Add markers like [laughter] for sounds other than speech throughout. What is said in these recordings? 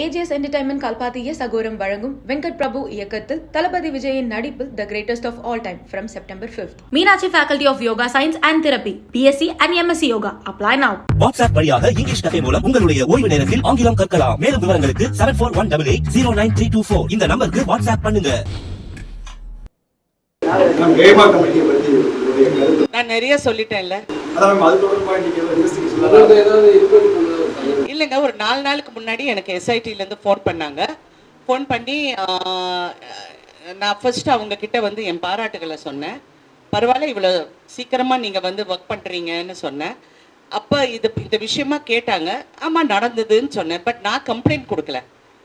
AGS entertainment கல்பாத்திய சகோரம் வழங்கும் வெங்கட் பிரபு இயக்கத்தில் தளபதி விஜயின் நடிப்பில் the greatest of all time from September fifth Meenakshi Faculty of Yoga Science and Therapy, BSc and MSc Yoga. Apply now. WhatsApp வழியாக English cafe மூலம் உங்களுடைய ஓய்வு நேரத்தில் ஆங்கிலம் கற்கலாம். மேலும் விவரங்களுக்கு seven four one double eight zero nine three two four இந்த நம்பருக்கு வாட்ஸ்அப் பண்ணுங்க. நான் நிறைய சொல்லிட்டேன்ல. இல்லைங்க ஒரு நாலு நாளுக்கு முன்னாடி எனக்கு எஸ்ஐடியிலேருந்து ஃபோன் பண்ணாங்க. ஃபோன் பண்ணி நான் ஃபர்ஸ்ட் அவங்க கிட்ட வந்து என் பாராட்டுகளை சொன்னேன். பரவாயில்ல இவ்வளோ சீக்கிரமாக நீங்கள் வந்து ஒர்க் பண்ணுறீங்கன்னு சொன்னேன். அப்போ இது இந்த விஷயமா கேட்டாங்க. ஆமாம் நடந்ததுன்னு சொன்னேன். பட் நான் கம்ப்ளைண்ட் கொடுக்கல.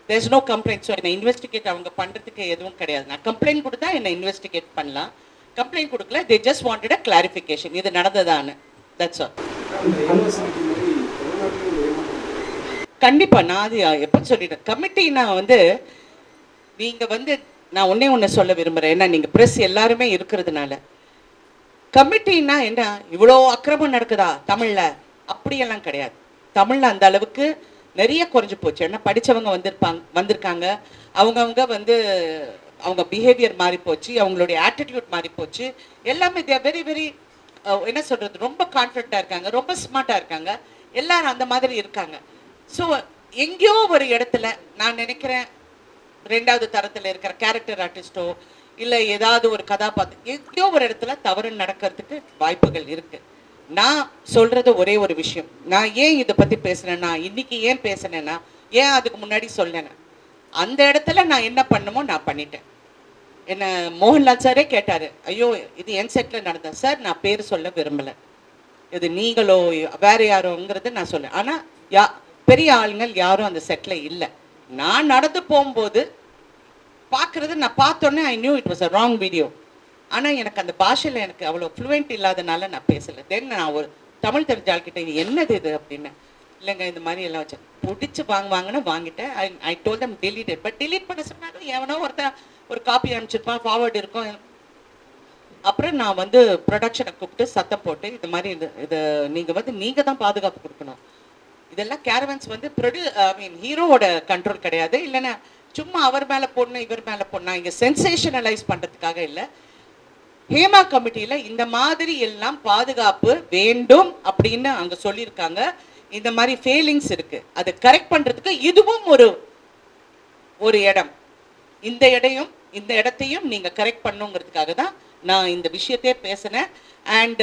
தேர்ஸ் நோ கம்ப்ளைண்ட் ஸோ என்னை இன்வெஸ்டிகேட் அவங்க பண்ணுறதுக்கு எதுவும் கிடையாது. நான் கம்ப்ளைண்ட் கொடுத்தா என்னை இன்வெஸ்டிகேட் பண்ணலாம். கம்ப்ளைண்ட் கொடுக்கல. They just wanted a clarification இது நடந்ததான்னு. தட்ஸ் ஆல் கண்டிப்பா நான் அது எப்போ சொல்லிட்டேன். கமிட்டினா வந்து நீங்க வந்து நான் ஒண்ணே ஒன்று சொல்ல விரும்புறேன். ஏன்னா நீங்க பிரஸ் எல்லாருமே இருக்கிறதுனால. கமிட்டினா என்ன? இவ்வளோ அக்கிரமம் நடக்குதா தமிழ்ல? அப்படியெல்லாம் கிடையாது. தமிழ்ல அந்த அளவுக்கு நிறைய குறைஞ்சி போச்சு. ஏன்னா படிச்சவங்க வந்திருப்பாங்க வந்திருக்காங்க. அவங்கவுங்க வந்து அவங்க பிஹேவியர் மாறி போச்சு. அவங்களுடைய ஆட்டிடியூட் மாறி போச்சு. எல்லாமே தே வெரி வெரி என்ன சொல்றது? ரொம்ப கான்ஃபிடண்டா இருக்காங்க. ரொம்ப ஸ்மார்ட்டாக இருக்காங்க. எல்லாரும் அந்த மாதிரி இருக்காங்க. ஸோ எங்கேயோ ஒரு இடத்துல நான் நினைக்கிறேன் ரெண்டாவது தரத்துல இருக்கிற கேரக்டர் ஆர்டிஸ்டோ இல்லை ஏதாவது ஒரு கதாபாத்திரம் எங்கேயோ ஒரு இடத்துல தவறு நடக்கிறதுக்கு வாய்ப்புகள் இருக்கு. நான் சொல்றது ஒரே ஒரு விஷயம். நான் ஏன் இதை பத்தி பேசுனேன்னா இன்னைக்கு ஏன் பேசுனேன்னா ஏன் அதுக்கு முன்னாடி சொன்னேன்னா அந்த இடத்துல நான் என்ன பண்ணுமோ நான் பண்ணிட்டேன். என்ன மோகன்லால் சாரே கேட்டாரு ஐயோ இது என் செட்ல நடந்த? சார் நான் பேர் சொல்ல விரும்பல. இது நீங்களோ வேற யாரோங்கிறது நான் சொல்லேன் ஆனா யா பெரிய ஆளுங்கள் யாரும் அந்த செட்டில் இல்லை. நான் நடந்து போகும்போது பார்க்குறது நான் பார்த்தோன்னே I knew it was a wrong video ஆனால் எனக்கு அந்த பாஷையில் எனக்கு அவ்வளோ ஃப்ளூவெண்ட் இல்லாதனால நான் பேசல. தென் நான் ஒரு தமிழ் தெரிஞ்ச ஆள்கிட்ட இது என்னது இது? அப்படின்னு. இல்லைங்க இந்த மாதிரி எல்லாம் வச்சேன் பிடிச்சி வாங்குவாங்கன்னு வாங்கிட்டேன். I I told them delete but delete பண்ண சொன்னாலும் எவனோ ஒருத்தன் ஒரு காப்பி அனுப்பிச்சிருப்பான் ஃபார்வர்டு இருக்கும். அப்புறம் நான் வந்து ப்ரொடக்ஷனை கூப்பிட்டு சத்தம் போட்டு இது மாதிரி இது இது நீங்கள் வந்து நீங்கள் தான் பாதுகாப்பு கொடுக்கணும். இதெல்லாம் கேரவன்ஸ் வந்து ப்ரொடியூ ஐ மீன் ஹீரோவோட கண்ட்ரோல் கிடையாது. இல்லைன்னா சும்மா அவர் மேலே போடணும் இவர் மேலே போடணும் இங்கே சென்சேஷனலைஸ் பண்ணுறதுக்காக இல்லை. ஹேமா கமிட்டியில் இந்த மாதிரி எல்லாம் பாதுகாப்பு வேண்டும் அப்படின்னு அங்கே சொல்லியிருக்காங்க. இந்த மாதிரி ஃபெயிலிங்ஸ் இருக்குது அதை கரெக்ட் பண்ணுறதுக்கு இதுவும் ஒரு ஒரு இடம். இந்த இடையும் இந்த இடத்தையும் நீங்கள் கரெக்ட் பண்ணுங்கிறதுக்காக தான் நான் இந்த விஷயத்தையே பேசினேன். அண்ட்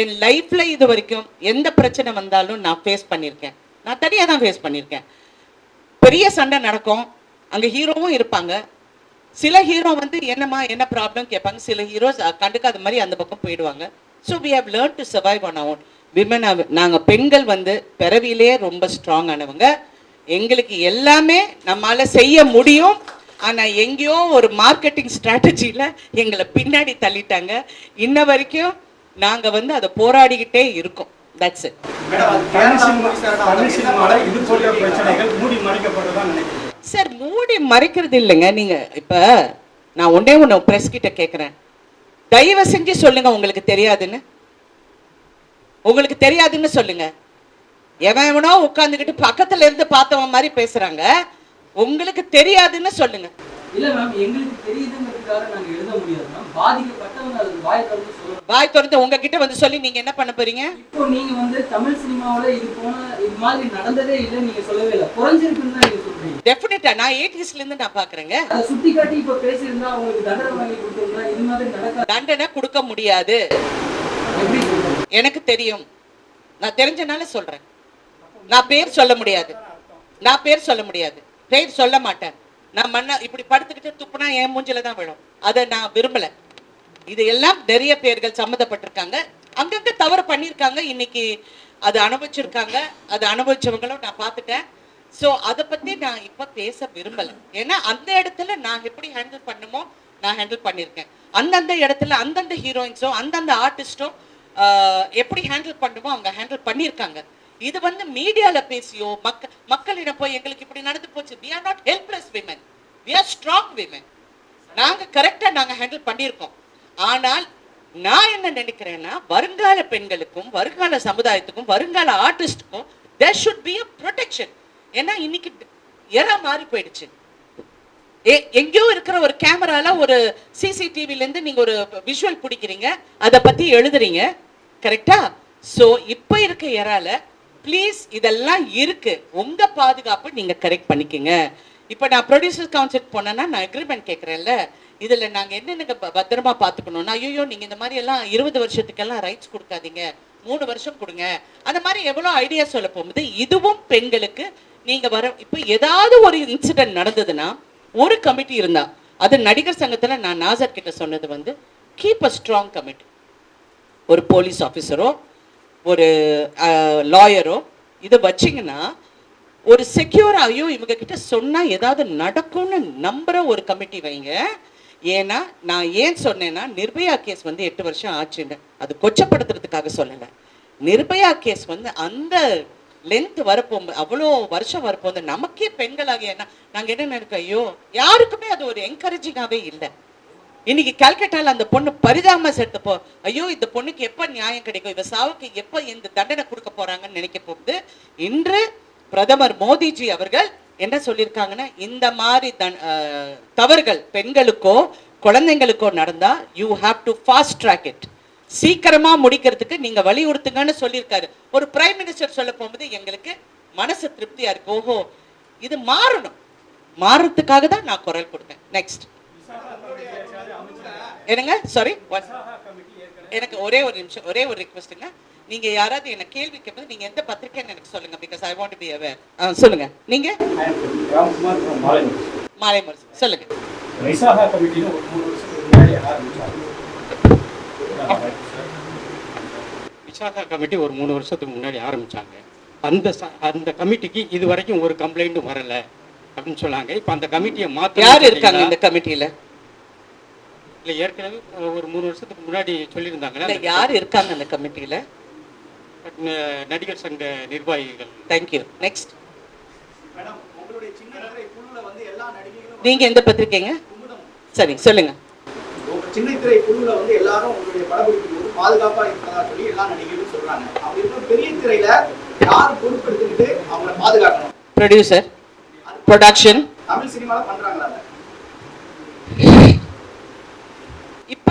என் லைஃப்பில் இது வரைக்கும் எந்த பிரச்சனை வந்தாலும் நான் ஃபேஸ் பண்ணியிருக்கேன். நான் தனியாக தான் ஃபேஸ் பண்ணியிருக்கேன். பெரிய சண்டை நடக்கும். அங்கே ஹீரோவும் இருப்பாங்க. சில ஹீரோ வந்து என்னம்மா என்ன ப்ராப்ளம் கேட்பாங்க. சில ஹீரோஸ் கண்டுக்காத மாதிரி அந்த பக்கம் போயிடுவாங்க. So we have learn to survive on our women நாங்கள் பெண்கள் வந்து பிறவிலேயே ரொம்ப ஸ்ட்ராங் ஆனவங்க. எங்களுக்கு எல்லாமே நம்மளால் செய்ய முடியும். ஆனால் எங்கேயோ ஒரு மார்க்கெட்டிங் ஸ்ட்ராட்டஜியில் எங்களை பின்னாடி தள்ளிட்டாங்க. இன்ன வரைக்கும் நாங்க வந்து அதை போராடிக்கிட்டே இருக்கோம். தட்ஸ் இட் சார் மூடி மறைக்கிறது இல்லைங்க. நீங்க இப்ப நான் ஒண்ணே ஒண்ணு பிரஸ் கிட்ட கேக்குறேன். தயவு செஞ்சு சொல்லுங்க உங்களுக்கு தெரியாதுன்னு. உங்களுக்கு தெரியாதுன்னு சொல்லுங்க. எவன் எவனோ உட்காந்துக்கிட்டு பக்கத்துல இருந்து பார்த்தவன் மாதிரி பேசுறாங்க. உங்களுக்கு தெரியாதுன்னு சொல்லுங்க. இல்ல மேம் எங்களுக்கு தெரியுதுங்கிறதுக்காக நாங்க எழுத முடியாது மேம் பாதிக்கப்பட்டவங்க அது வாய் திறந்து சொல்லணும். வாய் திறந்து உங்ககிட்ட வந்து சொல்லி நீங்க என்ன பண்ண போறீங்க? இப்போ நீங்க வந்து தமிழ் சினிமாவுல இது போன இது மாதிரி நடந்ததே இல்லை நீங்க சொல்லவே இல்லை. குறைஞ்சிருக்குன்னு தான் நீங்க சொல்றீங்க. டெஃபினட்டா நான் எயிட்டிஸ்ல இருந்து நான் பாக்குறேங்க. அதை சுட்டி காட்டி இப்ப பேசியிருந்தா அவங்களுக்கு தண்டனை வாங்கி கொடுத்திருந்தா இது மாதிரி நடக்காது. தண்டனை கொடுக்க முடியாது. எப்படி சொல்றீங்க எனக்கு தெரியும். நான் தெரிஞ்சனால சொல்றேன். நான் பேர் சொல்ல முடியாது. நான் பேர் சொல்ல முடியாது. பேர் சொல்ல மாட்டேன். நான் மண்ண இப்படி படுத்துக்கிட்டு துப்புனா என் மூஞ்சில தான் விழும். அதை நான் விரும்பல. இது எல்லாம் நிறைய பேர்கள் சம்மந்தப்பட்டிருக்காங்க. அங்கங்க தவறு பண்ணியிருக்காங்க. இன்னைக்கு அது அனுபவிச்சிருக்காங்க. அது அனுபவிச்சவங்களும் நான் பார்த்துட்டேன். ஸோ அதை பத்தி நான் இப்ப பேச விரும்பல. ஏன்னா அந்த இடத்துல நான் எப்படி ஹேண்டில் பண்ணுமோ நான் ஹேண்டில் பண்ணியிருக்கேன். அந்தந்த இடத்துல அந்தந்த ஹீரோயின்ஸோ அந்தந்த ஆர்டிஸ்டோ எப்படி ஹேண்டில் பண்ணுமோ அவங்க ஹேண்டில் பண்ணியிருக்காங்க. இது வந்து மீடியால பேசியோ மக்க மக்களிடம் போய் எங்களுக்கு இப்படி நடந்து போச்சு. We are not helpless women we are strong women நாங்க கரெக்டா நாங்க ஹேண்டில் பண்ணியிருக்கோம். ஆனால் நான் என்ன நினைக்கிறேன்னா வருங்கால பெண்களுக்கும் வருங்கால சமுதாயத்துக்கும் வருங்கால ஆர்டிஸ்டுக்கும் there should be a protection ஏன்னா இன்னைக்கு எரா மாறி போயிடுச்சு. எங்கேயோ இருக்கிற ஒரு கேமரால ஒரு சிசிடிவில இருந்து நீங்க ஒரு விஷுவல் பிடிக்கிறீங்க அதை பத்தி எழுதுறீங்க. கரெக்டா சோ இப்போ இருக்க எறால ப்ளீஸ் இதெல்லாம் இருக்கு. உங்க பாதுகாப்பு நீங்க கரெக்ட் பண்ணிக்கங்க. இப்போ நான் ப்ரொடியூசர் கவுன்சில் போனேன்னா நான் அக்ரிமெண்ட் கேட்குறேன்ல இதில் நாங்கள் என்னென்ன பத்திரமா பார்த்துக்கணும்னா ஐயோ நீங்கள் இந்த மாதிரி எல்லாம் இருபது வருஷத்துக்கெல்லாம் ரைட்ஸ் கொடுக்காதீங்க. மூணு வருஷம் கொடுங்க. அந்த மாதிரி எவ்வளோ ஐடியா சொல்ல போகும்போது இதுவும் பெண்களுக்கு நீங்கள் வர இப்போ ஏதாவது ஒரு இன்சிடென்ட் நடந்ததுன்னா ஒரு கமிட்டி இருந்தா அது நடிகர் சங்கத்தில் நான் நாசர் கிட்ட சொன்னது வந்து கீப் அ ஸ்ட்ராங் கமிட்டி ஒரு போலீஸ் ஆஃபீஸரோ ஒரு லாயரோ இதை வச்சிங்கன்னா ஒரு செக்யூர் ஐயோ இவங்க கிட்ட சொன்னால் ஏதாவது நடக்கும்னு நம்புகிற ஒரு கமிட்டி வைங்க. ஏன்னா நான் ஏன் சொன்னேன்னா நிர்பயா கேஸ் வந்து எட்டு வருஷம் ஆச்சுங்க அது கொச்சப்படுத்துறதுக்காக சொல்லலை. நிர்பயா கேஸ் வந்து அந்த லென்த் வரப்போம் அவ்வளோ வருஷம் வரப்போம் நமக்கே பெண்களாக என்ன நாங்கள் என்ன நினைக்க ஐயோ யாருக்குமே அது ஒரு என்கரேஜிங்காகவே இல்லை. இன்னைக்கு கல்கட்டால அந்த பொண்ணு பரிதாம செத்தப்போ. ஐயோ இந்த பொண்ணுக்கு எப்ப நியாயம் கிடைக்கும்? இவ சாவுக்கு எப்ப இந்த தண்டனை கொடுக்க போறாங்கன்னு நினைக்க போகுது. இன்று பிரதமர் மோடிஜி அவர்கள் என்ன சொல்லியிருக்காங்கன்னா இந்த மாதிரி தன்- தவறுகள் பெண்களுக்கோ குழந்தைங்களுக்கோ நடந்தா you have to fast track it சீக்கிரமா முடிக்கிறதுக்கு நீங்க வலியுறுத்துங்கன்னு சொல்லியிருக்காரு. ஒரு பிரைம் மினிஸ்டர் சொல்ல போகும்போது எங்களுக்கு மனசு திருப்தியா இருக்கு. ஓஹோ இது மாறணும். மாறுறதுக்காக தான் நான் குரல் கொடுத்தேன். நெக்ஸ்ட் என்னங்க? சாரி எனக்கு ஒரே ஒரு நிமிஷம் ஒரே ஒரு ரிக்வெஸ்ட்டுங்க நீங்க யாராவது என்ன கேள்வி கேட்பது நீங்க எந்த பத்திரிக்கைன்னு எனக்கு சொல்லுங்க because I want be aware சொல்லுங்க. நீங்க? ராம்குமார் from மாலை மாலை முரசு. சொல்லுங்க. வைசாகா கமிட்டி ஒரு மூணு வருஷத்துக்கு முன்னாடி ஆரம்பிச்சாங்க. அந்த அந்த கமிட்டிக்கு இது வரைக்கும் ஒரு கம்ப்ளைண்ட்டும் வரல அப்படின்னு சொன்னாங்க. இப்போ அந்த கமிட்டியை மாத்த யார் இருக்காங்க இந்த கமிட்டியில? இல்ல ஏற்கனவே ஒரு மூணு வருஷத்துக்கு முன்னாடி அந்த யார் இருக்காங்க அந்த கமிட்டியில? நடிகர் சங்க நிர்வாகிகள். தேங்க்யூ நெக்ஸ்ட் மேடம் உங்களுடைய சின்ன திரை குழுல வந்து எல்லா நடிகைகளும் நீங்க எந்த பத்திரிக்கைங்க? சரி சொல்லுங்க. சின்ன திரை குழுல வந்து எல்லாரும் உங்களுடைய படப்பிடிக்கும் போது பாதுகாப்பா இருக்கிறதா சொல்லி எல்லா நடிகைகளும் சொல்றாங்க. அப்படி இருக்கும் பெரிய திரையில யார் பொறுப்பெடுத்துக்கிட்டு அவங்கள பாதுகாக்கணும்? ப்ரொடியூசர் ப்ரொடக்ஷன் தமிழ் சினிமால பண்றாங்களா அதை? இப்போ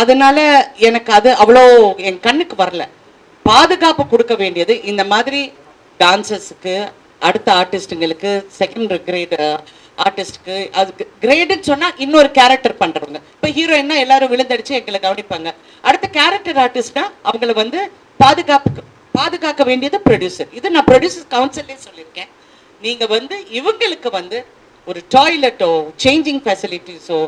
அதனால எனக்கு அது அவ்வளோ என் கண்ணுக்கு வரல. பாதுகாப்பு கொடுக்க வேண்டியது இந்த மாதிரி டான்சர்ஸுக்கு அடுத்த ஆர்டிஸ்ட்டுங்களுக்கு செகண்ட் கிரேட் ஆர்டிஸ்ட்க்கு அதுக்கு கிரேடுன்னு சொன்னால் இன்னொரு கேரக்டர் பண்ணுறவங்க இப்போ ஹீரோயின்னா எல்லாரும் விழுந்தடிச்சு எங்களை கவனிப்பாங்க. அடுத்த கேரக்டர் ஆர்டிஸ்ட்னா அவங்கள வந்து பாதுகாப்பு பாதுகாக்க வேண்டியது ப்ரொடியூசர் இது நான் ப்ரொடியூசர் கவுன்சிலே சொல்லியிருக்கேன். நீங்கள் வந்து இவங்களுக்கு வந்து ஒரு டாய்லெட்டோ சேஞ்சிங் ஃபெசிலிட்டிஸோ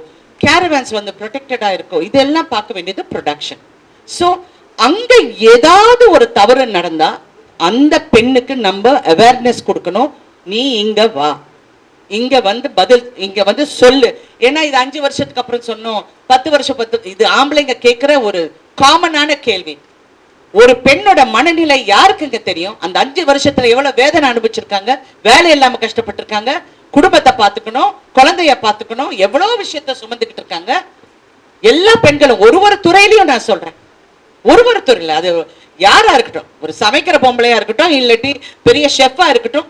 கேரவேன்ஸ் வந்து ப்ரொடெக்டடாக இருக்கும் இதெல்லாம் பார்க்க வேண்டியது ப்ரொடக்ஷன் ஸோ அங்க ஏதாவது ஒரு தவறு நடந்தா அந்த பெண்ணுக்கு நம்ம அவேர்னஸ் கொடுக்கணும். நீ இங்க வா. இங்க வந்து பதில் இங்க வந்து சொல்லு. ஏன்னா இது அஞ்சு வருஷத்துக்கு அப்புறம் சொன்னோம். பத்து வருஷம் பத்து இது ஆம்பளைங்க கேட்குற ஒரு காமனான கேள்வி. ஒரு பெண்ணோட மனநிலை யாருக்குங்க தெரியும்? அந்த அஞ்சு வருஷத்துல எவ்வளவு வேதனை அனுபவிச்சிருக்காங்க? வேலை இல்லாம கஷ்டப்பட்டிருக்காங்க? குடும்பத்தை பார்த்துக்கணும் குழந்தைய பார்த்துக்கணும் எவ்வளவு விஷயத்த சுமந்துக்கிட்டு இருக்காங்க. எல்லா பெண்களும் ஒரு ஒரு துறையிலையும் நான் சொல்றேன். ஒரு ஒரு துறையில அது யாரா இருக்கட்டும் ஒரு சமைக்கிற பொம்பளையா இருக்கட்டும் இல்லாட்டி பெரிய ஷெஃபா இருக்கட்டும்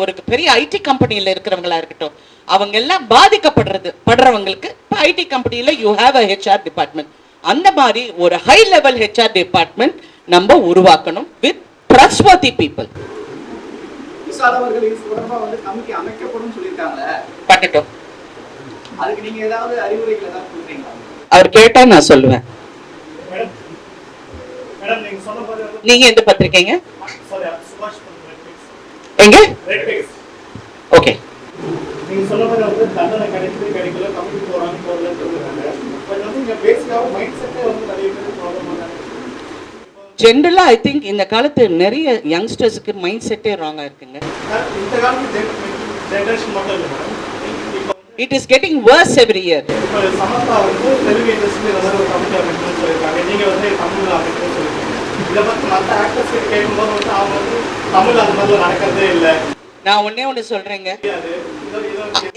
ஒரு பெரிய ஐடி கம்பெனியில இருக்கிறவங்களா இருக்கட்டும் அவங்க எல்லாம் பாதிக்கப்படுறது படுறவங்களுக்கு இப்போ ஐடி கம்பெனியில you have a HR department அந்த மாதிரி ஒரு ஹை லெவல் ஹெச்ஆர் டிபார்ட்மெண்ட் நம்ம உருவாக்கணும் வித் ட்ரஸ்ட்வர்த்தி பீப்புள் விசால் அவர்கள் இது வந்து கமிட்டி அமைக்கப்படும் சொல்லியிருக்காங்க. பண்ணட்டும் அதுக்கு நீங்க ஏதாவது அறிவுரைகள் ஏதாவது கொடுக்குறீங்களா? அவர் கேட்டா நான் சொல்லுவேன். மேடம் மேடம் நீங்க சொன்ன போது நீங்க எந்த பத்திரிக்கைங்க? சாரி எங்க? ஓகே. நீங்க சொன்ன மாதிரி வந்து தண்டனை கிடைக்குது கிடைக்கல கமிட்டி போறாங்க போடலன்னு சொல்லுறாங்க பட் வந்து இங்க பேசிக்காக மைண்ட் செட்டே வந்து நிறைய பேர் ஜென்ரலா ஐ திங்க் இந்த காலத்து நிறைய யங்ஸ்டர்ஸ்க்கு மைண்ட் செட்டே ராங்கா இருக்குங்க. It is getting worse every year நான் ஒண்ணே ஒன்று சொல்றேங்க.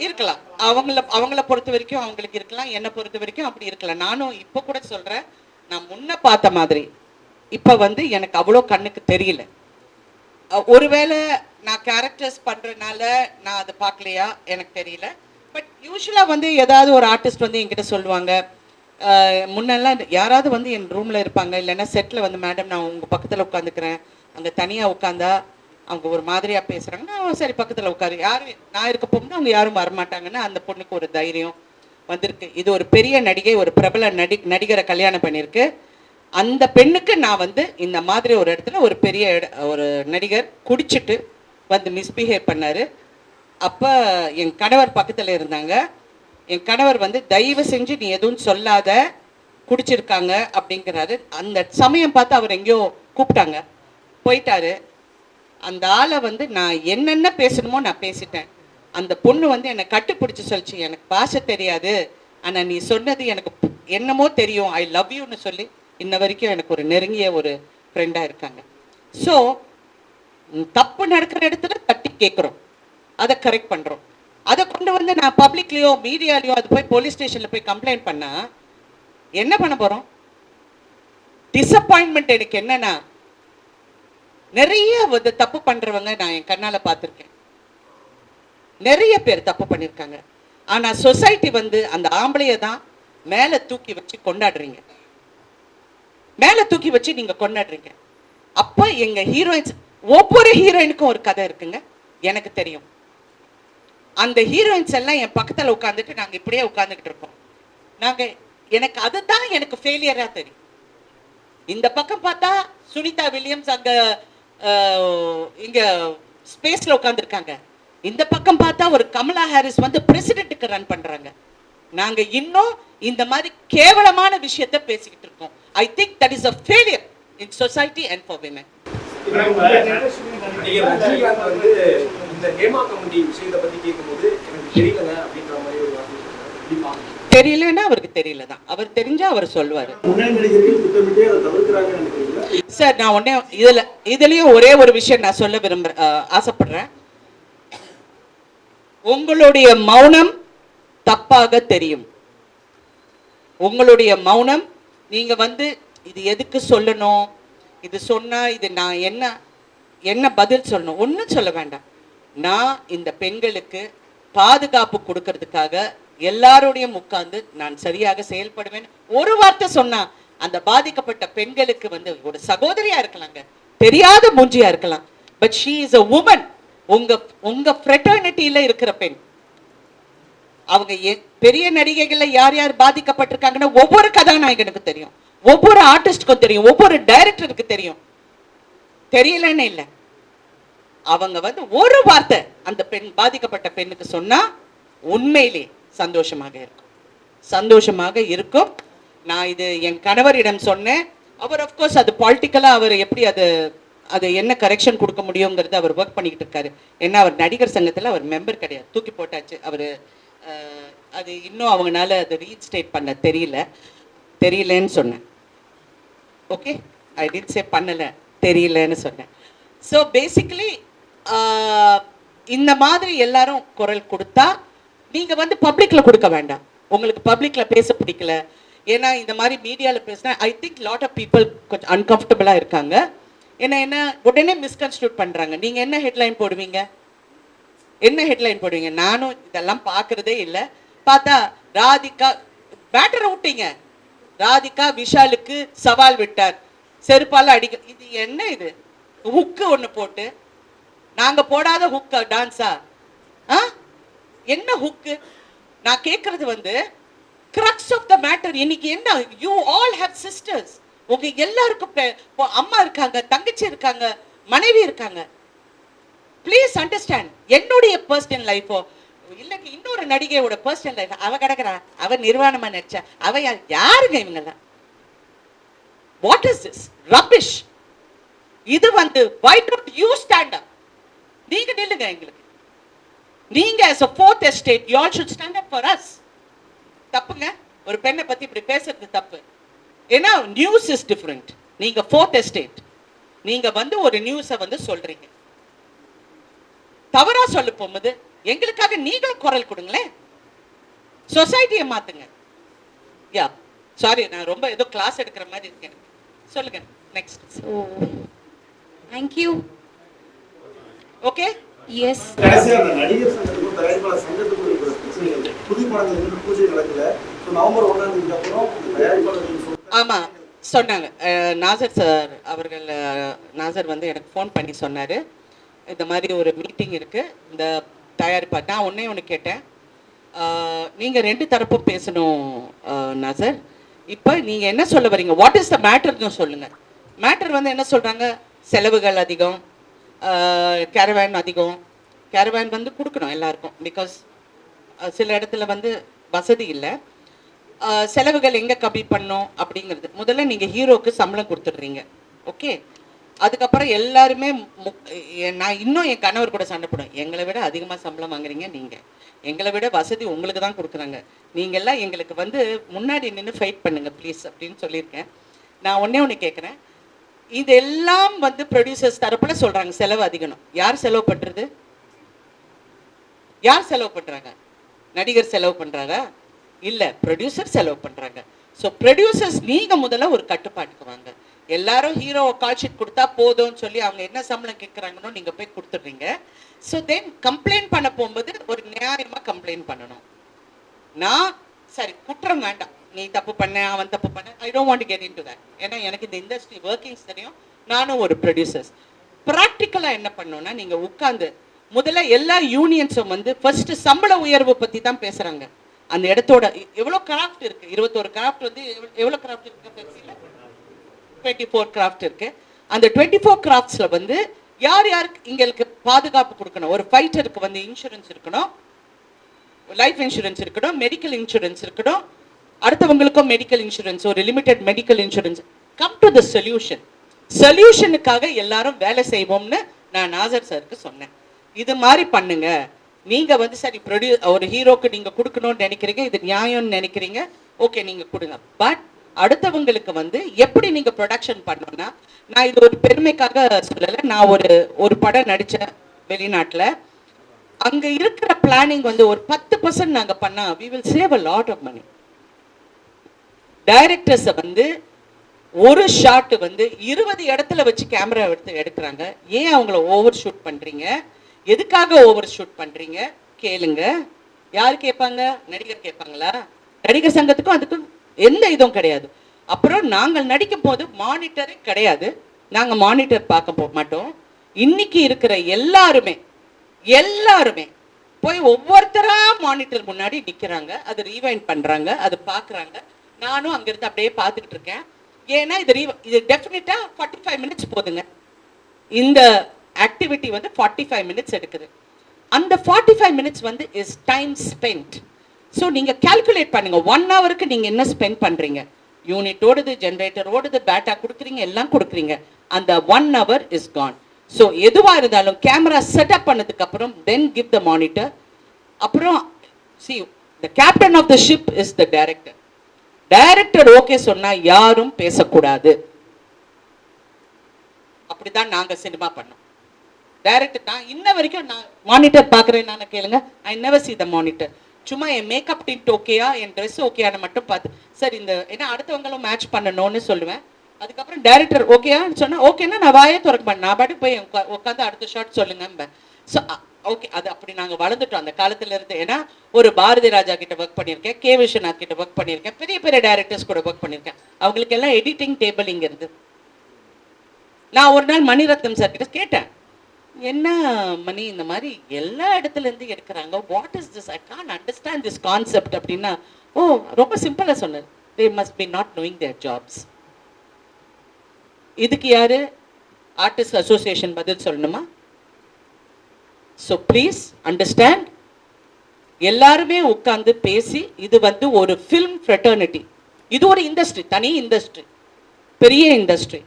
இருக்கலாம். அவங்கள அவங்கள பொறுத்த வரைக்கும் அவங்களுக்கு இருக்கலாம். என்னை பொறுத்த வரைக்கும் அப்படி இருக்கலாம். நானும் இப்போ கூட சொல்றேன். நான் முன்ன பார்த்த மாதிரி இப்போ வந்து எனக்கு அவ்வளோ கண்ணுக்கு தெரியல. ஒருவேளை நான் கேரக்டர்ஸ் பண்ணுறதுனால நான் அதை பார்க்கலையா? எனக்கு தெரியல. பட் யூஸ்வலாக வந்து ஏதாவது ஒரு ஆர்டிஸ்ட் வந்து என்கிட்ட சொல்லுவாங்க. முன்னெல்லாம் யாராவது வந்து என் ரூமில் இருப்பாங்க. இல்லைன்னா செட்டில் வந்து மேடம் நான் உங்கள் பக்கத்தில் உட்காந்துக்கிறேன். அங்கே தனியாக உட்காந்தா அவங்க ஒரு மாதிரியாக பேசுகிறாங்க நான் சரி பக்கத்தில் உட்காரு. யாரும் நான் இருக்க போகும்போது அவங்க யாரும் வரமாட்டாங்கன்னா அந்த பொண்ணுக்கு ஒரு தைரியம் வந்திருக்கு. இது ஒரு பெரிய நடிகை ஒரு பிரபல நடி நடிகரை கல்யாணம் பண்ணியிருக்கு. அந்த பெண்ணுக்கு நான் வந்து இந்த மாதிரி ஒரு இடத்துல ஒரு பெரிய ஒரு நடிகர் குடிச்சிட்டு வந்து மிஸ்பிஹேவ் பண்ணார். அப்போ என் கணவர் பக்கத்தில் இருந்தாங்க. என் கணவர் வந்து தயவு செஞ்சு நீ எதுவும் சொல்லாத குடிச்சிருக்காங்க அப்படிங்கிறாரு. அந்த சமயம் பார்த்து அவர் எங்கேயோ கூப்பிட்டாங்க. போயிட்டாரு. அந்த ஆளை வந்து நான் என்னென்ன பேசணுமோ நான் பேசிட்டேன். அந்த பொண்ணு வந்து என்னை கட்டுப்பிடிச்சு சொல்லிச்சு எனக்கு பாஷை தெரியாது. ஆனால் நீ சொன்னது எனக்கு என்னமோ தெரியும். ஐ லவ் யூன்னு சொல்லி வரைக்கும் எனக்கு ஒரு நெருங்கிய ஒரு ஃப்ரெண்டாக இருக்காங்க. ஸோ தப்பு நடக்கிற இடத்துல தட்டி கேட்குறோம் அதை கரெக்ட் பண்ணுறோம் அதை கொண்டு வந்து நான் பப்ளிக்லேயோ மீடியாலேயோ அது போய் போலீஸ் ஸ்டேஷனில் போய் கம்ப்ளைண்ட் பண்ணால் என்ன பண்ண போகிறோம் டிசப்பாயின்மெண்ட் எனக்கு என்னன்னா நிறைய வந்து தப்பு பண்ணுறவங்க நான் என் கண்ணால் பார்த்துருக்கேன். நிறைய பேர் தப்பு பண்ணியிருக்காங்க ஆனால் சொசைட்டி வந்து அந்த ஆம்பளையை தான் மேலே தூக்கி வச்சு கொண்டாடுறீங்க. மேலே தூக்கி வச்சு நீங்கள் கொண்டாடுறீங்க. அப்போ எங்கள் ஹீரோயின்ஸ் ஒவ்வொரு ஹீரோயினுக்கும் ஒரு கதை இருக்குங்க. எனக்கு தெரியும். அந்த ஹீரோயின்ஸ் எல்லாம் என் பக்கத்தில் உட்காந்துட்டு நாங்கள் இப்படியே உட்காந்துக்கிட்டு இருக்கோம். நாங்கள் எனக்கு அதுதான் எனக்கு ஃபெயிலியராக தெரியும். இந்த பக்கம் பார்த்தா சுனிதா வில்லியம்ஸ் அங்கே இங்கே ஸ்பேஸில் உட்காந்துருக்காங்க இந்த பக்கம் பார்த்தா ஒரு கமலா ஹாரிஸ் வந்து பிரசிடென்ட்டுக்கு ரன் பண்ணுறாங்க நாங்கள் இன்னும் இந்த மாதிரி கேவலமான விஷயத்த பேசிக்கிட்டு இருக்கோம். I think that is a failure in society and for women தெரியலன்னா அவருக்கு தெரியல தான் அவர் தெரிஞ்சா அவர் சொல்லுவாரு. சார் நான் உடனே இதுல இதுலயும் ஒரே ஒரு விஷயம் நான் சொல்ல விரும்புறேன் அஹ், ஆசைப்படுறேன். உங்களுடைய மௌனம் தப்பாக தெரியும். உங்களுடைய மௌனம் நீங்க வந்து இது எதுக்கு சொல்லணும்? இது சொன்னா இது நான் என்ன என்ன பதில் சொல்லணும்? ஒன்றும் சொல்ல வேண்டாம். நான் இந்த பெண்களுக்கு பாதுகாப்பு கொடுக்கறதுக்காக எல்லாரோடையும் உட்கார்ந்து நான் சரியாக செயல்படுவேன். ஒரு வார்த்தை சொன்னா அந்த பாதிக்கப்பட்ட பெண்களுக்கு வந்து ஒரு சகோதரியா இருக்கலாங்க. தெரியாத மூஞ்சியா இருக்கலாம். But she is a woman உங்க உங்க ஃப்ரெட்டர்னிட்டியில இருக்கிற பெண். அவங்க எ- பெரிய நடிகைகள்ல யார் யார் பாதிக்கப்பட்டிருக்காங்கன்னு ஒவ்வொரு கதாநாயகனுக்கு தெரியும். ஒவ்வொரு ஆர்டிஸ்டுக்கும் தெரியும். ஒவ்வொரு டைரக்டருக்கு தெரியும். தெரியலன்னு இல்லை. அவங்க வந்து ஒரு வார்த்தை அந்த பெண் பாதிக்கப்பட்ட பெண்ணுக்கு சொன்னா உண்மையிலே சந்தோஷமாக இருக்கும். சந்தோஷமாக இருக்கும். நான் இது என் கணவரிடம் சொன்னேன். அவர் அஃப்கோர்ஸ் அது பாலிட்டிக்கலாக அவர் எப்படி அது அது என்ன கரெக்ஷன் கொடுக்க முடியுங்கிறது அவர் ஒர்க் பண்ணிக்கிட்டு இருக்காரு. ஏன்னா அவர் நடிகர் சங்கத்தில் அவர் மெம்பர் கிடையாது. தூக்கி போட்டாச்சு. அவர் அது இன்னும் அவங்களால அதை ரீஸ்டேட் பண்ண தெரியல. தெரியலன்னு சொன்னேன். ஓகே ஐ டிட் சே பண்ணலை. தெரியலன்னு சொன்னேன். ஸோ பேசிக்கலி இந்த மாதிரி எல்லாரும் குரல் கொடுத்தா நீங்கள் வந்து பப்ளிக்கில் கொடுக்க வேண்டாம். உங்களுக்கு பப்ளிக்கில் பேச பிடிக்கல. ஏன்னா இந்த மாதிரி மீடியாவில் பேசினா I think lot of people கொஞ்சம் அன்கம்ஃபர்டபுளாக இருக்காங்க. ஏன்னா என்ன உடனே மிஸ்கன்ஸ்டியூட் பண்ணுறாங்க நீங்கள் என்ன ஹெட்லைன் போடுவீங்க? என்ன ஹெட்லைன் போடுவீங்க? நானும் இதெல்லாம் பார்க்கறதே இல்லை. பார்த்தா ராதிகா பேட்டரை விட்டீங்க. ராதிகா விஷாலுக்கு சவால் விட்டார். செருப்பால் அடிக்க இது என்ன இது? ஹுக்கு ஒன்று போட்டு. நாங்கள் போடாத ஹுக்கா டான்ஸா ஆ? என்ன ஹுக்கு நான் கேட்கறது வந்து கிரக்ஸ் ஆஃப் த மேட்டர் இன்னைக்கு என்ன? யூ ஆல் ஹேவ் சிஸ்டர்ஸ் உங்க எல்லாருக்கும் அம்மா இருக்காங்க தங்கச்சி இருக்காங்க மனைவி இருக்காங்க. ப்ளீஸ் அண்டர்ஸ்டாண்ட் என்னுடைய பர்சனல் லைஃபோ இல்லைங்க இன்னொரு நடிகையோட பர்சனல் லைஃப் அவ கிடக்குறா அவ நிர்வாணமா நடிச்சா அவ யாருங்க இவங்கெல்லாம்? வாட் இஸ் திஸ் ரபிஷ் இது வந்து why don't you stand up நீங்க நில்லுங்க எங்களுக்கு. நீங்க as a fourth estate you all should stand up for us. தப்புங்க. ஒரு பெண்ணை பத்தி இப்படி பேசுறது தப்பு. ஏன்னா நியூஸ் இஸ் டிஃப்ரெண்ட் நீங்க ஃபோர்த் எஸ்டேட் நீங்க வந்து ஒரு நியூஸை வந்து சொல்றீங்க. தவறா சொல்ல போகும்போது எங்களுக்காக நீங்களும் குரல் கொடுங்களேன். சொசைட்டியை மாத்துங்க. யா சாரி நான் ரொம்ப ஏதோ கிளாஸ் எடுக்கிற மாதிரி இருக்கேன். சொல்லுங்க நெக்ஸ்ட். ஓகே ஸோ நவம்பர் ஒன்றாம் தேதிக்கு அப்புறம் இந்த தயாரிப்பாளர்கள் சொல்லிட்டு ஆமா சொன்னாங்க. நாசர் சார் அவர்கள் நாசர் வந்து எனக்கு ஃபோன் பண்ணி சொன்னாரு. இந்த மாதிரி ஒரு மீட்டிங் இருக்குது இந்த தயாரிப்பா நான் ஒன்றே ஒன்று கேட்டேன். நீங்கள் ரெண்டு தரப்பும் பேசணும் நான் சார் இப்போ நீங்கள் என்ன சொல்ல வரீங்க? வாட் இஸ் த மேட்டர்னு சொல்லுங்கள் மேட்டர் வந்து என்ன சொல்கிறாங்க செலவுகள் அதிகம் கேரவேன் அதிகம். கேரவேன் வந்து கொடுக்கணும் எல்லாருக்கும் பிகாஸ் சில இடத்துல வந்து வசதி இல்லை. செலவுகள் எங்கே கம்மி பண்ணும் அப்படிங்கிறது. முதல்ல நீங்கள் ஹீரோக்கு சம்பளம் கொடுத்துட்றீங்க. ஓகே அதுக்கப்புறம் எல்லாருமே மு- நான் இன்னும் என் கணவர் கூட சண்டை போடுவேன். எங்களை விட அதிகமாக சம்பளம் வாங்குறீங்க நீங்கள் எங்களை விட வசதி உங்களுக்கு தான் கொடுக்குறாங்க. நீங்கள்லாம் எங்களுக்கு வந்து முன்னாடி நின்று ஃபைட் பண்ணுங்கள் ப்ளீஸ் அப்படின்னு சொல்லியிருக்கேன். நான் ஒன்றே ஒன்று கேட்குறேன் இதெல்லாம் வந்து ப்ரொடியூசர்ஸ் தரப்பில் சொல்கிறாங்க செலவு அதிகம் யார் செலவு பண்ணுறது யார் செலவு பண்ணுறாங்க நடிகர் செலவு பண்ணுறாரா இல்லை ப்ரொடியூசர் செலவு பண்ணுறாங்க ஸோ ப்ரொடியூசர்ஸ் நீங்கள் முதல்ல ஒரு கட்டுப்பாட்டுக்கு வாங்க. எல்லாரும் ஹீரோ கால் ஷீட் கொடுத்தா போதும்னு சொல்லி அவங்க என்ன சம்பளம் கேட்குறாங்கன்னு நீங்கள் போய் கொடுத்துட்றீங்க. ஸோ தென் கம்ப்ளைண்ட் பண்ண போகும்போது ஒரு நியாயமாக கம்ப்ளைண்ட் பண்ணணும். நான் சரி குற்றம் வேண்டாம். நீ தப்பு பண்ண அவன் தப்பு பண்ண. I don't want get into that ஏன்னா எனக்கு இந்த இண்டஸ்ட்ரி ஒர்க்கிங்ஸ் தெரியும். நானும் ஒரு ப்ரொடியூசர்ஸ் ப்ராக்டிக்கலாக என்ன பண்ணோம்னா நீங்கள் உட்காந்து முதல்ல எல்லா யூனியன்ஸும் வந்து ஃபர்ஸ்ட் சம்பள உயர்வு பற்றி தான் பேசுகிறாங்க அந்த இடத்தோட எவ்வளோ கிராஃப்ட் இருக்குது இருபத்தோரு கிராஃப்ட் வந்து எவ்வளோ கிராஃப்ட் இருக்குது டுவெண்ட்டி ஃபோர் கிராஃப்ட் இருக்கு. அந்த டுவெண்ட்டி ஃபோர் கிராஃப்ட்ஸில் வந்து யார் யாருக்கு எங்களுக்கு பாதுகாப்பு கொடுக்கணும்? ஒரு ஃபைட்டருக்கு வந்து இன்சூரன்ஸ் இருக்கணும். லைஃப் இன்சூரன்ஸ் இருக்கணும் மெடிக்கல் இன்சூரன்ஸ் இருக்கணும். அடுத்தவங்களுக்கும் மெடிக்கல் இன்சூரன்ஸ் ஒரு limited medical insurance come to the solution சொல்யூஷனுக்காக எல்லாரும் வேலை செய்வோம்னு நான் நாசர் சாருக்கு சொன்னேன். இது மாதிரி பண்ணுங்க. நீங்க வந்து சரி ப்ரொடியூ ஒரு ஹீரோக்கு நீங்க கொடுக்கணும்னு நினைக்கிறீங்க இது நியாயம்னு நினைக்கிறீங்க ஓகே நீங்க கொடுங்க. பட் அடுத்தவங்களுக்கு வந்து எப்படி நீங்க ப்ரொடக்ஷன் பண்ணணும்னா நான் இது ஒரு பெருமைக்காக சொல்லலை நான் ஒரு ஒரு படம் நடித்தேன் வெளிநாட்டில். அங்க இருக்கிற பிளானிங் வந்து ஒரு பத்து பர்சன்ட் நாங்கள் பண்ணா we will save a lot of money டைரக்டர்ஸை வந்து ஒரு ஷாட் வந்து இருபது இடத்துல வச்சு கேமரா எடுத்து எடுக்கிறாங்க. ஏன் அவங்கள ஓவர் ஷூட் பண்ணுறீங்க எதுக்காக ஓவர் ஷூட் பண்றீங்க? கேளுங்க. யார் கேட்பாங்க? நடிகர் கேட்பாங்களா? நடிகர் சங்கத்துக்கும் அதுக்கும் எந்த இதுவும் கிடையாது. அப்புறம் நாங்கள் நடிக்கும் போது மானிட்டரே கிடையாது. நாங்கள் மானிட்டர் பார்க்க போக மாட்டோம். இன்னைக்கு இருக்கிற எல்லாருமே எல்லாருமே போய் ஒவ்வொருத்தரா மானிட்டர் முன்னாடி நிற்கிறாங்க அது ரீவைண்ட் பண்றாங்க அது பார்க்குறாங்க. நானும் அங்கிருந்து அப்படியே பார்த்துக்கிட்டு இருக்கேன். ஏன்னா இது re- இது டெஃபினட்டா ஃபார்ட்டி ஃபைவ் மினிட்ஸ் போதுங்க. இந்த ஆக்டிவிட்டி வந்து ஃபார்ட்டி ஃபைவ் மினிட்ஸ் எடுக்குது. அந்த ஃபார்ட்டி ஃபைவ் மினிட்ஸ் வந்து இஸ் டைம் ஸ்பெண்ட் ஸோ நீங்கள் கால்குலேட் பண்ணுங்க. ஒன் ஹவருக்கு நீங்கள் என்ன ஸ்பெண்ட் பண்ணுறீங்க யூனிட் ஓடுது ஜென்ரேட்டர் ஓடுது பேட்டா கொடுக்குறீங்க எல்லாம் கொடுக்குறீங்க. அந்த one hour is gone so எதுவாக இருந்தாலும் கேமரா செட்டப் பண்ணதுக்கு அப்புறம் தென் கிவ் த மானிட்டர் அப்புறம் see the captain of the ship is the director director okay சொன்னா யாரும் பேசக்கூடாது. அப்படிதான் நாங்க சினிமா பண்ணோம். டைரக்டர் நான் இன்ன வரைக்கும் நான் மானிட்டர் பார்க்குறேன் நான் கேளுங்க. I never see the monitor சும்மா என் மேக்கப் டிட் ஓகேயா என் ட்ரெஸ் ஓகேயான்னு மட்டும் பார்த்து சார் இந்த ஏன்னா அடுத்தவங்களும் மேட்ச் பண்ணணும்னு சொல்லுவேன். அதுக்கப்புறம் டைரக்டர் ஓகேயான்னு சொன்னால் ஓகேன்னா நான் வாயே திறக்க நான் பாட்டு போய் உட்காந்து அடுத்த ஷாட் சொல்லுங்கம்பேன். ஸோ ஓகே அது அப்படி நாங்கள் வளர்ந்துட்டோம். அந்த காலத்துல இருந்து ஏன்னா ஒரு பாரதி ராஜா கிட்ட ஒர்க் பண்ணியிருக்கேன் கே. விஸ்வநாத் கிட்ட ஒர்க் பண்ணியிருக்கேன் பெரிய பெரிய டைரக்டர்ஸ் கூட ஒர்க் பண்ணியிருக்கேன். அவங்களுக்கு எல்லாம் எடிட்டிங் டேபிள் இங்க இருந்து. நான் ஒரு நாள் மணிரத்னம் சார் கிட்ட கேட்டேன். என்ன மணி இந்த மாதிரி எல்லா இடத்துல இருந்து எடுக்கிறாங்க. What is this I can understand this concept அப்படின்னா ஓ ரொம்ப சிம்பிளாக சொன்னார் they must be not knowing their jobs இதுக்கு யார்? ஆர்டிஸ்ட் அசோசியேஷன் பதில் சொல்லணுமா? ஸோ ப்ளீஸ் அண்டர்ஸ்டாண்ட் எல்லாருமே உட்காந்து பேசி இது வந்து ஒரு ஃபில்ம் ஃப்ரெட்டர்னிட்டி இது ஒரு இண்டஸ்ட்ரி தனி இண்டஸ்ட்ரி பெரிய இண்டஸ்ட்ரி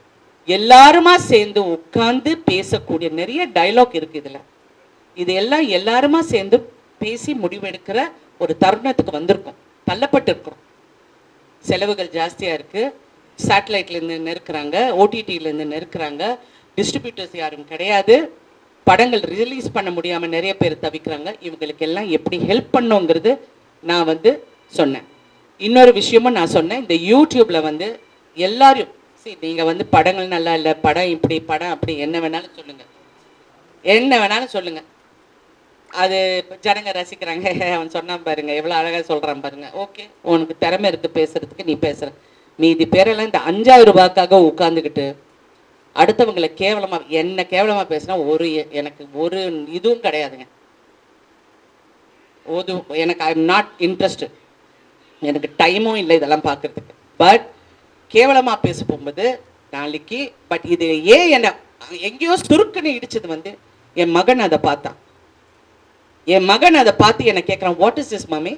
எல்லாருமா சேர்ந்து உட்கார்ந்து பேசக்கூடிய நிறைய டயலாக் இருக்கு இதில். இது எல்லாம் எல்லாருமா சேர்ந்து பேசி முடிவெடுக்கிற ஒரு தருணத்துக்கு வந்திருக்கோம். தள்ளப்பட்டு இருக்கிறோம் செலவுகள் ஜாஸ்தியாக இருக்குது சேட்டலைட்லேருந்து நெருக்கிறாங்க. ஓடிடியிலேருந்து நெருக்கிறாங்க. டிஸ்ட்ரிபியூட்டர்ஸ் யாரும் கிடையாது. படங்கள் ரிலீஸ் பண்ண முடியாமல் நிறைய பேர் தவிக்கிறாங்க. இவங்களுக்கு எல்லாம் எப்படி ஹெல்ப் பண்ணோங்கிறது நான் வந்து சொன்னேன். இன்னொரு விஷயமும் நான் சொன்னேன். இந்த யூடியூப்பில் வந்து எல்லாரும் சி நீங்கள் வந்து படங்கள் நல்லா இல்லை படம் இப்படி படம் அப்படி என்ன வேணாலும் சொல்லுங்கள் என்ன வேணாலும் சொல்லுங்கள் அது ஜனங்க ரசிக்கிறாங்க. [laughs] அவன் சொன்னான் பாருங்க எவ்வளோ அழகாக சொல்கிறான் பாருங்க. ஓகே உனக்கு திறமை இருக்கு பேசுறதுக்கு நீ பேசுற. மீதி பேரெல்லாம் இந்த அஞ்சாயிரம் ரூபாய்க்காக உட்காந்துக்கிட்டு அடுத்தவங்களை கேவலமா என்ன கேவலமா பேசினா ஒரு எனக்கு ஒரு இதுவும் கிடையாதுங்க. ஒரு எனக்கு ஐ எம் நாட் இன்ட்ரெஸ்ட் எனக்கு டைமும் இல்லை இதெல்லாம் பார்க்குறதுக்கு. பட் கேவலமாக பேச போகும்போது நாளைக்கு பட் இது ஏன் என்ன எங்கேயோ சுருக்குன்னு இடிச்சது வந்து என் மகன் அதை பார்த்தான். என் மகன் அதை பார்த்து என்னை கேட்குறான் what is this mummy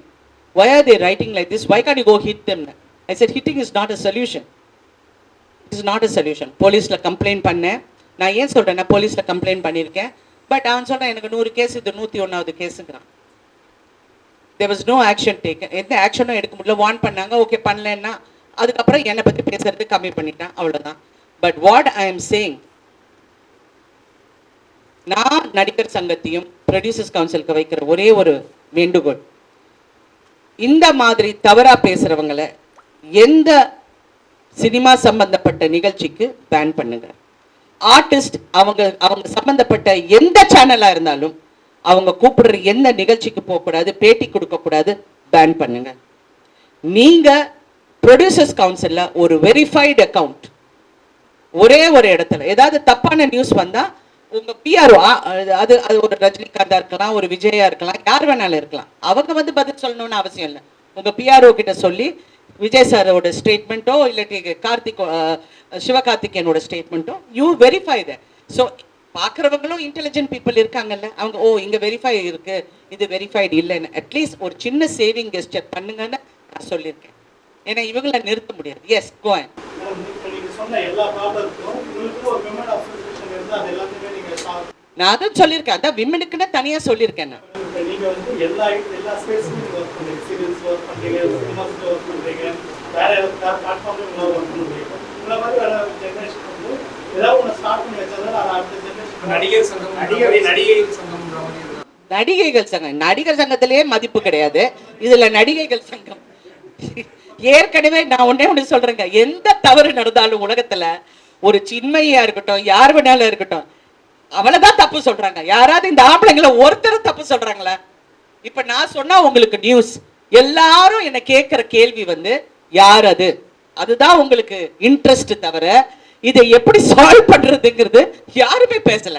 why are they writing like this why can you go hit தெம்னு I said hitting is not a solution is not a solution போலீஸில் கம்ப்ளைண்ட் பண்ணேன். நான் ஏன் சொல்கிறேன்னா போலீஸில் கம்ப்ளைண்ட் பண்ணியிருக்கேன். பட் அவன் சொல்கிறான் எனக்கு நூறு கேஸ் இது நூற்றி ஒன்றாவது கேஸுங்கிறான் there was no action taken எந்த ஆக்ஷனும் எடுக்க முடியல. வார்ன் பண்ணாங்க. ஓகே பண்ணலன்னா அதுக்கப்புறம் என்னை பற்றி பேசுறது கம்மி பண்ணிட்டேன் அவ்வளோதான் but what I am saying நான் நடிகர் சங்கத்தையும் ப்ரொடியூசர்ஸ் கவுன்சிலுக்கு வைக்கிற ஒரே ஒரு வேண்டுகோள். இந்த மாதிரி தவறாக பேசுகிறவங்களை எந்த சினிமா சம்பந்தப்பட்ட நிகழ்ச்சிக்கு பேன் பண்ணுங்க. ஆர்டிஸ்ட் அவங்க அவங்க சம்பந்தப்பட்ட எந்த சேனலாக இருந்தாலும் அவங்க கூப்பிடுற எந்த நிகழ்ச்சிக்கு போகக்கூடாது பேட்டி கொடுக்கக்கூடாது பேன் பண்ணுங்க. நீங்கள் ப்ரொடியூசர்ஸ் கவுன்சிலில் ஒரு வெரிஃபைடு அக்கவுண்ட் ஒரே ஒரு இடத்துல. ஏதாவது தப்பான நியூஸ் வந்தால் உங்கள் பிஆர்ஓ அது அது ஒரு ரஜினிகாந்தாக இருக்கலாம் ஒரு விஜயா இருக்கலாம் யார் வேணாலும் இருக்கலாம். அவங்க வந்து பதில் சொல்லணும்னு அவசியம் இல்லை. உங்கள் பிஆர்ஓ கிட்ட சொல்லி விஜய் சாரோட ஸ்டேட்மெண்ட்டோ இல்லாட்டி கார்த்திக் சிவகார்த்திகேயனோட ஸ்டேட்மெண்ட்டோ யூ வெரிஃபை த ஸோ பார்க்குறவங்களும் இன்டெலிஜென்ட் பீப்புள் இருக்காங்கல்ல. அவங்க ஓ இங்கே வெரிஃபை இருக்குது இது வெரிஃபைடு இல்லைன்னு. அட்லீஸ்ட் ஒரு சின்ன சேவிங் கெஸ்டர் பண்ணுங்கன்னு நான் சொல்லியிருக்கேன். ஏன்னா இவங்கள நிறுத்த முடியாது. எஸ் கோயன் நான் அதான் சொல்லியிருக்கேன். அதான் விமனுக்குன்னு தனியாக சொல்லியிருக்கேன் நான். நடிகர் சங்கம் நடிகர் நடிகைகள் சங்கம். நடிகர் சங்கத்திலேயே மதிப்பு கிடையாது. இதுல நடிகைகள் சங்கம். ஏற்கனவே நான் ஒன்னே ஒன்று சொல்றேங்க. எந்த தவறு நடந்தாலும் உலகத்துல ஒரு சின்மையா இருக்கட்டும் யார் வேணாலும் இருக்கட்டும் அவளதான் தப்பு சொல்றாங்க. யாராவது இந்த ஆம்பளைங்களை ஒருத்தர் தப்பு சொல்றாங்களா? இப்ப நான் சொன்னா உங்களுக்கு நியூஸ் எல்லாரும் என்ன கேட்கிற கேள்வி வந்து யார் அது? அதுதான் உங்களுக்கு இன்ட்ரெஸ்ட் தவிர இதை எப்படி சால்வ் பண்றதுங்கிறது யாருமே பேசல.